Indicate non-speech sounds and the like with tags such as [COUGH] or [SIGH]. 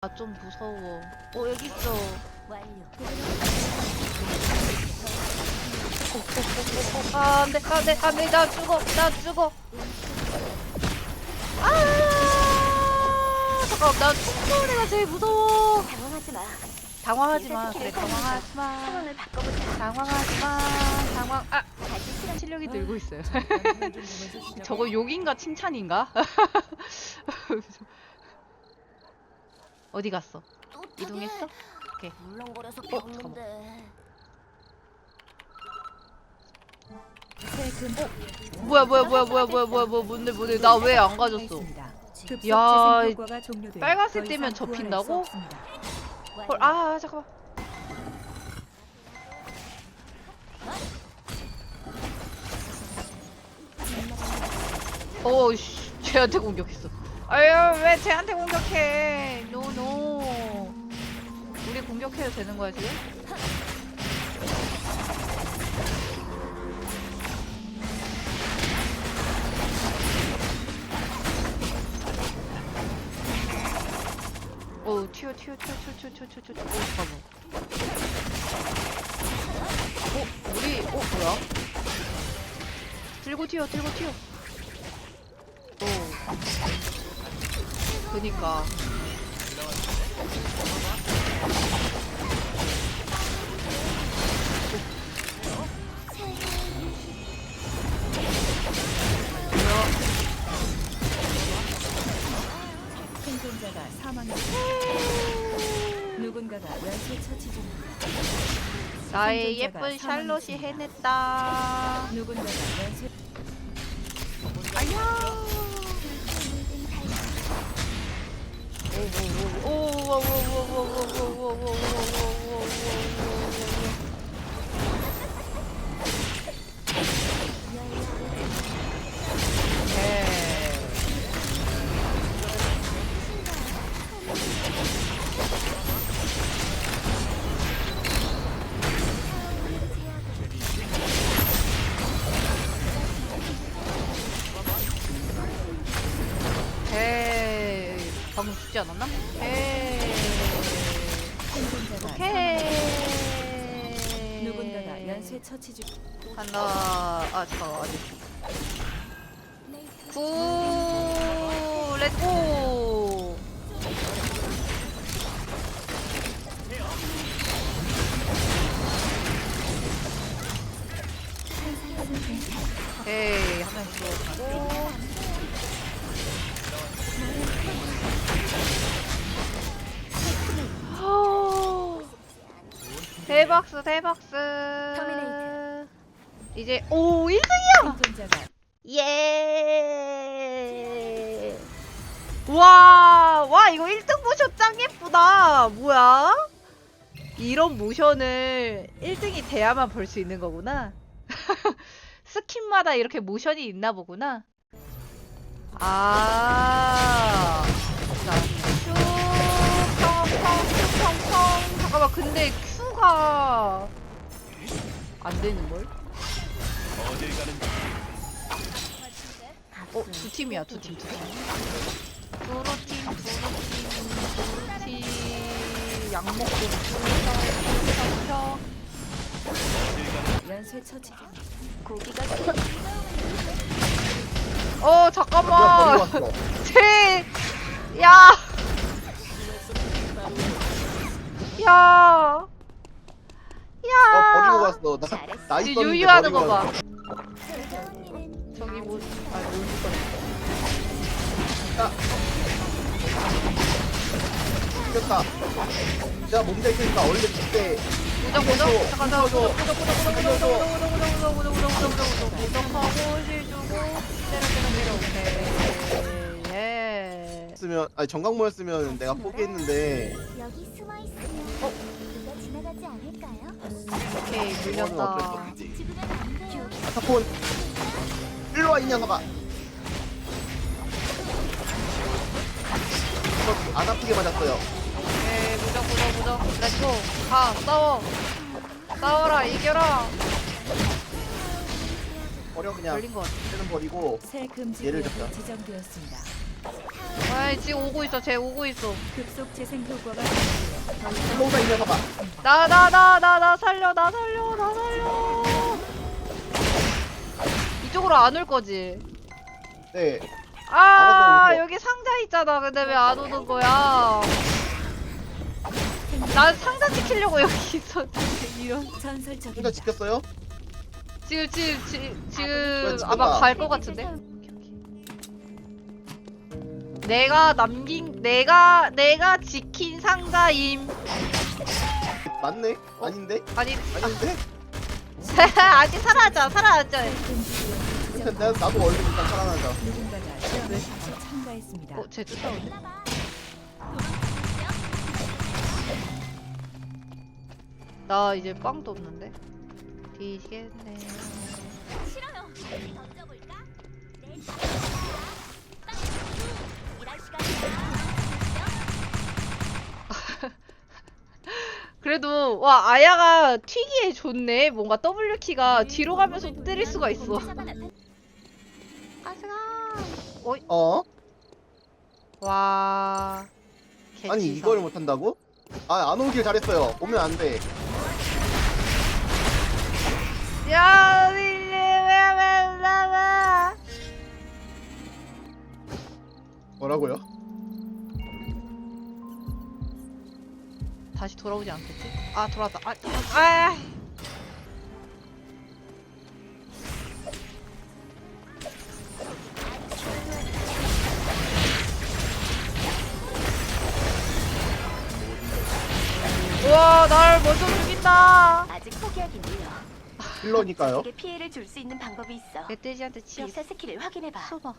아 좀 무서워. 어 여기 있어. 아 안 돼 안 돼 안 돼 나 죽어 나 죽어. 아 잠깐 나 총소리가 제일 무서워. 당황하지 마. 당황하지 마 그래 당황하지 마. 상황을 바꿔보자. 당황하지 마 당황 아 다시 시간 실력이 늘고 있어요. [LAUGHS] 저거 욕인가 칭찬인가? [LAUGHS] 어디 갔어? 또 이동했어? 오케이. 물렁거려서 어, 배웠는데. 뭐야 뭐야 뭐야 뭐야 뭐야 뭐야 뭐 뭔데 뭔데 나 왜 안 가졌어? 야, 빨간색 되면 접힌다고? 헐, 아 잠깐만. 어씨, 쟤한테 공격했어. 아유 왜 쟤한테 공격해? 노노. 우리 공격해도 되는 거야 지금? 어 튀어 튀어 튀어 튀어 튀어 튀어 튀어 튀어 튀어. 어 잠깐만. 어 우리 어 뭐야? 들고 튀어 들고 튀어. 어. 그니까. 생존자가 사망했습니다. 누군가가 연쇄 처치 중입니다. 나의 예쁜 샬롯이. 해냈다. 누군가가 연쇄 아야. 생존 방금 죽지 않았나? 예. 오케이. 오케이. 누군가가 연쇄 처치 중. 간다. 아, 저 아직. 구, 렛고! 오케이, 한 명씩. 대박스 대박스 터미네이트. 이제 오 1등이야 생존자가 예. 와, 와, 이거 1등 모션 짱 예쁘다. 뭐야? 이런 모션을 1등이 돼야만 볼 수 있는 거구나. [LAUGHS] 스킨마다 이렇게 모션이 있나 보구나. 아. 자, 슈, 펑, 펑, 슈, 펑, 펑. 잠깐만, 근데 안 되는걸? 어, 두 팀이야, 두 팀, 두 팀. 두루 팀, 두루 팀, 두루 팀. 약 먹고 펴, 연쇄 처치 중. 고기가 어, 잠깐만. 제, 야. 야. 야. 어 버리고 갔어. 나, 나 지금 있었는데 유유하는 거 봐. 저기 뭐, 아, 뭐 이겼다. 내가 몸대 테니까 얼른 그때 무적 무적 무서워. 잠깐 잠깐 무서워. 무적 무적 무적 무적 무적 무적 무적 무적 무적 무적 무적 무적 무적 무적하고 실 주고 때려 때려 때려 오케이 예 쓰면 아니 정강모였으면 내가 포기했는데 여기 숨어 있으면 누 오케이 물렸다. 사폰 일로 와이 녀석아. 이거 안 아프게 맞았어요. 오케이 무적 무적 무적 렛츠고 가 싸워 싸워라 이겨라 버려 그냥. 걸린 거 같아 쟤는 버리고 새 금지 얘를 구역이 잡자. 지정되었습니다. 왜 아니 지금 오고 있어 쟤 오고 있어 급속 재생 효과가 있고요. 더 이상 일로오다 이 녀석아 나나 나 나 나 살려 나 살려 나 살려 이쪽으로 안 올 거지 네 아 알아서. 여기 상자 있잖아 근데 왜 안 오는 거야 난 상자 지키려고 여기 있었는데 이런 혼자 전설적입니다. 지켰어요? 지금 지금 지금, 지금 그래, 지금 아마 봐. 갈것 같은데. 내가 남긴 내가 내가 지킨 상자임 맞네? 아닌데? 아니 아닌데? [LAUGHS] 아직 살아있잖아 살아있잖아 일단 나, 나도 얼른 일단 살아나자 누군가가 시험에 참가했습니다. 어, 쟤 쫓아오네. 나 이제 빵도 없는데. 뒤지겠네. 싫어요. 던져볼까? 내 그래도 와 아야가 튀기에 좋네. 뭔가 W 키가 뒤로 가면서 때릴 수가 있어. 아스가. 어? 와. 아니 개치사. 이걸 못한다고? 아 안 오길 잘했어요 오면 안 돼 야, 윌리 왜왜나나 뭐라고요? 다시 돌아오지 않겠지? 아 돌아왔다. 아, 아. 우와 날 먼저 죽인다. 아직 포기하긴 해요. 힐러니까요 적에게 피해를 줄 수 있는 방법이 있어. 멧돼지한테 치였어. 비사 스킬을 확인해봐. 봐